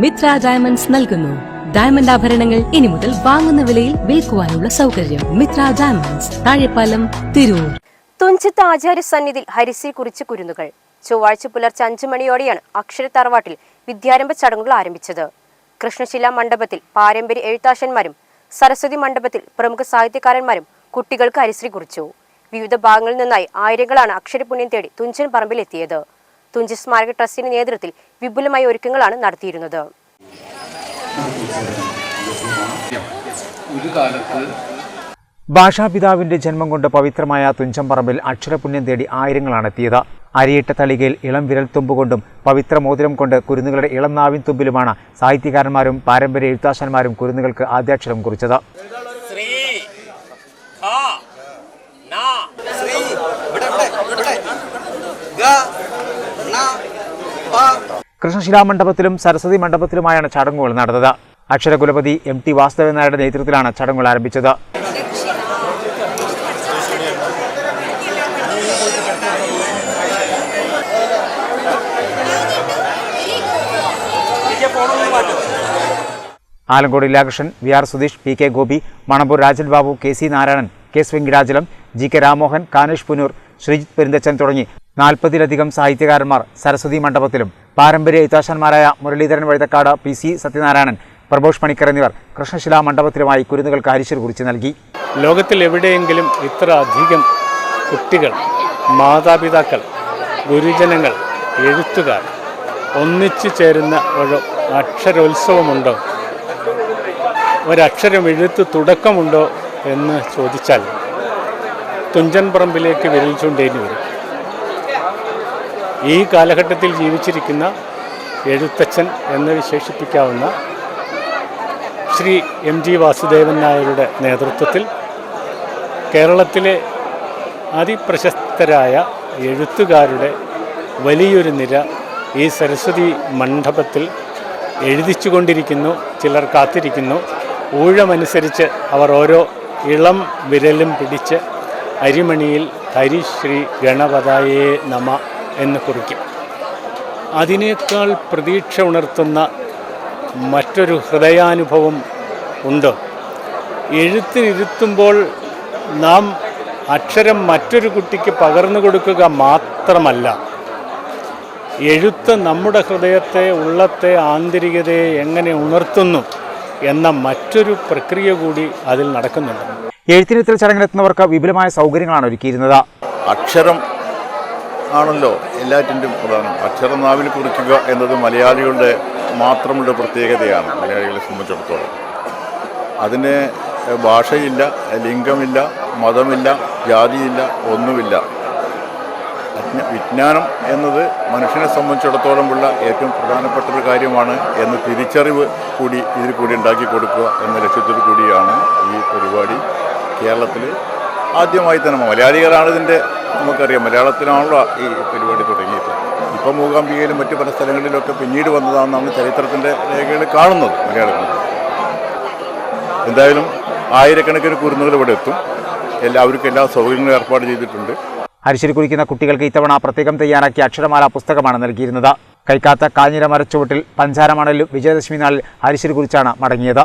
Mitra diamonds നൽകുന്നു. Diamond ആഭരണങ്ങൾ ഇനി മുതൽ വാങ്ങുന്ന വിലയിൽ വിൽക്കുവാനുള്ള സൗകര്യം മിത്ര ഡയമണ്ട്സ് താഴെപ്പാലം തിരൂർ. തുഞ്ചത്ത് ആചാര്യ സന്നിധിയിൽ ഹരിശ്രീ കുറിച്ച് കുരുന്നുകൾ. ചൊവ്വാഴ്ച പുലർച്ചെ അഞ്ചു മണിയോടെയാണ് അക്ഷര തറവാട്ടിൽ വിദ്യാരംഭ ചടങ്ങുകൾ ആരംഭിച്ചത്. കൃഷ്ണശില മണ്ഡപത്തിൽ പാരമ്പര്യ എഴുത്താശന്മാരും സരസ്വതി മണ്ഡപത്തിൽ പ്രമുഖ സാഹിത്യകാരന്മാരും കുട്ടികൾക്ക് ഹരിശ്രീ കുറിച്ചു. വിവിധ ഭാഗങ്ങളിൽ നിന്നായി ആയിരങ്ങളാണ് അക്ഷരപുണ്യം തേടി തുഞ്ചൻ പറമ്പിൽ എത്തിയത് തുഞ്ച സ്മാരക ട്രസ്റ്റിന്റെ നേതൃത്വത്തിൽ വിപുലമായ ഒരുക്കങ്ങളാണ് നടത്തിയിരുന്നത്. ഒരു കാലത്ത് ഭാഷാപിതാവിന്റെ ജന്മം കൊണ്ട് പവിത്രമായ തുഞ്ചംപറമ്പിൽ അക്ഷരപുണ്യം തേടി ആയിരങ്ങളാണ് എത്തിയത്. അരിയിട്ട തളികയിൽ ഇളം വിരൽത്തുമ്പ് കൊണ്ടും പവിത്ര മോതിരം കൊണ്ട് കുരുന്നുകളുടെ ഇളം നാവിൻ തുമ്പിലുമാണ് സാഹിത്യകാരന്മാരും പാരമ്പര്യ എഴുത്താശന്മാരും കുരുന്നുകൾക്ക് ആദ്യാക്ഷരം കുറിച്ചത് ശ്രീ ഖ ന ശ്രീ ഇവിടെ ഇവിടെ ഇവിടെ ഗ ന പ കൃഷ്ണശിലാ മണ്ഡപത്തിലും സരസ്വതി മണ്ഡപത്തിലുമായാണ് ചടങ്ങുകൾ നടന്നത്. അക്ഷരകുലപതി എം ടി വാസുദേവൻ നായരുടെ നേതൃത്വത്തിലാണ് ചടങ്ങുകൾ ആരംഭിച്ചത്. Alankode Leelakrishnan V R Sudheesh P K Gopi Manampur Rajan Babu K C Narayanan K S Venkitachalam G K Ramohan Kanesh Punoor Sreejith Perinthachan തുടങ്ങി നാൽപ്പതിലധികം സാഹിത്യകാരന്മാർ സരസ്വതി മണ്ഡപത്തിലും പാരമ്പര്യ എഴുത്താശന്മാരായ മുരളീധരൻ വഴുതക്കാട് പി സി സത്യനാരായണൻ പ്രഭോഷ് പണിക്കർ എന്നിവർ കൃഷ്ണശിലാ മണ്ഡപത്തിലുമായി കുരുന്നുകൾക്ക് ഹരിശ്വർ കുറിച്ച് നൽകി. ലോകത്തിൽ എവിടെയെങ്കിലും ഇത്ര അധികം കുട്ടികൾ മാതാപിതാക്കൾ ഗുരുജനങ്ങൾ എഴുത്തുകാർ ഒന്നിച്ചു ചേരുന്ന ഒരു അക്ഷരോത്സവമുണ്ടോ? ഒരക്ഷരം എഴുത്ത് തുടക്കമുണ്ടോ എന്ന് ചോദിച്ചാൽ തുഞ്ചൻ പറമ്പിലേക്ക് വിരൽ ചൂണ്ടേണ്ടി വരും. ഈ കാലഘട്ടത്തിൽ ജീവിച്ചിരിക്കുന്ന എഴുത്തച്ഛൻ എന്ന് വിശേഷിപ്പിക്കാവുന്ന ശ്രീ എം ജി വാസുദേവൻ നായരുടെ നേതൃത്വത്തിൽ കേരളത്തിലെ അതിപ്രശസ്തരായ എഴുത്തുകാരുടെ വലിയൊരു നിര ഈ സരസ്വതി മണ്ഡപത്തിൽ എഴുതിച്ചുകൊണ്ടിരിക്കുന്നു ചിലർ കാത്തിരിക്കുന്നു. ഊഴമനുസരിച്ച് അവർ ഓരോ ഇളം വിരലും പിടിച്ച് അരിമണിയിൽ ഹരിശ്രീ ഗണപതായേ നമ എന്ന് കുറിക്കും. അതിനേക്കാൾ പ്രതീക്ഷ ഉണർത്തുന്ന മറ്റൊരു ഹൃദയാനുഭവം ഉണ്ട്. എഴുത്തിനിരുത്തുമ്പോൾ നാം അക്ഷരം മറ്റൊരു കുട്ടിക്ക് പകർന്നു കൊടുക്കുക മാത്രമല്ല എഴുത്ത് നമ്മുടെ ഹൃദയത്തെ ഉള്ളത്തെ ആന്തരികതയെ എങ്ങനെ ഉണർത്തുന്നു എന്ന മറ്റൊരു പ്രക്രിയ കൂടി അതിൽ നടക്കുന്നുണ്ട്. എഴുത്തിനിരുത്തൽ ചടങ്ങിലെത്തുന്നവർക്ക് വിപുലമായ സൗകര്യങ്ങളാണ് ഒരുക്കിയിരുന്നത്. അക്ഷരം ആണല്ലോ എല്ലാറ്റിന്റെയും പ്രധാനം. അക്ഷരം നാവിൽ കുറിക്കുക എന്നത് മലയാളികളുടെ മാത്രമുള്ള പ്രത്യേകതയാണ്. മലയാളികളെ സംബന്ധിച്ചിടത്തോളം. അതിന് ഭാഷയില്ല ലിംഗമില്ല മതമില്ല ജാതിയില്ല ഒന്നുമില്ല. വിജ്ഞാനം എന്നത് മനുഷ്യനെ സംബന്ധിച്ചിടത്തോളമുള്ള ഏറ്റവും പ്രധാനപ്പെട്ട ഒരു കാര്യമാണ് എന്ന് തിരിച്ചറിവ് കൂടി ഇതിൽ കൂടി ഉണ്ടാക്കി കൊടുക്കുക എന്ന ലക്ഷ്യത്തിൽ കൂടിയാണ് ഈ പരിപാടി കേരളത്തിൽ ആദ്യമായി തന്നെ. മലയാളികളാണ് ഇതിന്റെ നമുക്കറിയാം മലയാളത്തിലാണല്ലോ ഈ പരിപാടി തുടങ്ങിയിട്ട് ഇപ്പം മൂകാംബികയിലും മറ്റു പല സ്ഥലങ്ങളിലൊക്കെ പിന്നീട് വന്നതാണെന്നാണ് ചരിത്രത്തിന്റെ രേഖകൾ കാണുന്നത് മലയാളികൾ. എന്തായാലും ആയിരക്കണക്കിന് കുരുന്നുകൾ ഇവിടെ എത്തും. എല്ലാവർക്കും എല്ലാ സൗകര്യങ്ങളും ഏർപ്പാട് ചെയ്തിട്ടുണ്ട്. ഹരിശ്വരി കുളിക്കുന്ന കുട്ടികൾക്ക് ഇത്തവണ പ്രത്യേകം തയ്യാറാക്കിയ അക്ഷരമാല പുസ്തകമാണ് നൽകിയിരുന്നത്. കൈക്കാത്ത കാഞ്ഞിര മരച്ചുവട്ടിൽ പഞ്ചാരമണലിലും വിജയദശമി നാളിൽ ഹരിശ്വരി കുറിച്ചാണ് മടങ്ങിയത്.